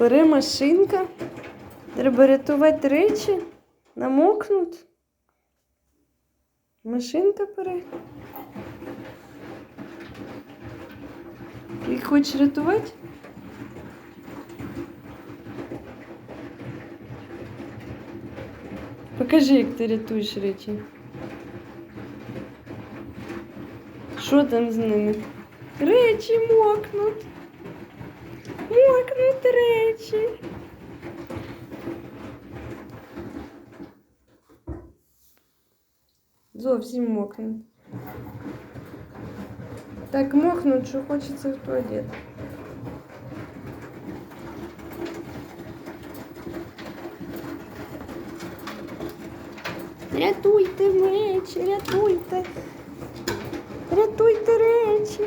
Бери машинка. Треба рятувати речі. Намокнуть. Машинка. Ти їх хочеш рятувати? Покажи, як ти рятуєш речі. Що там з ними? Речі. Мокнуть Зовсім мокнуть. Так мокнуть, що хочеться в туалет. Рятуйте речі, рятуйте. Рятуйте речі.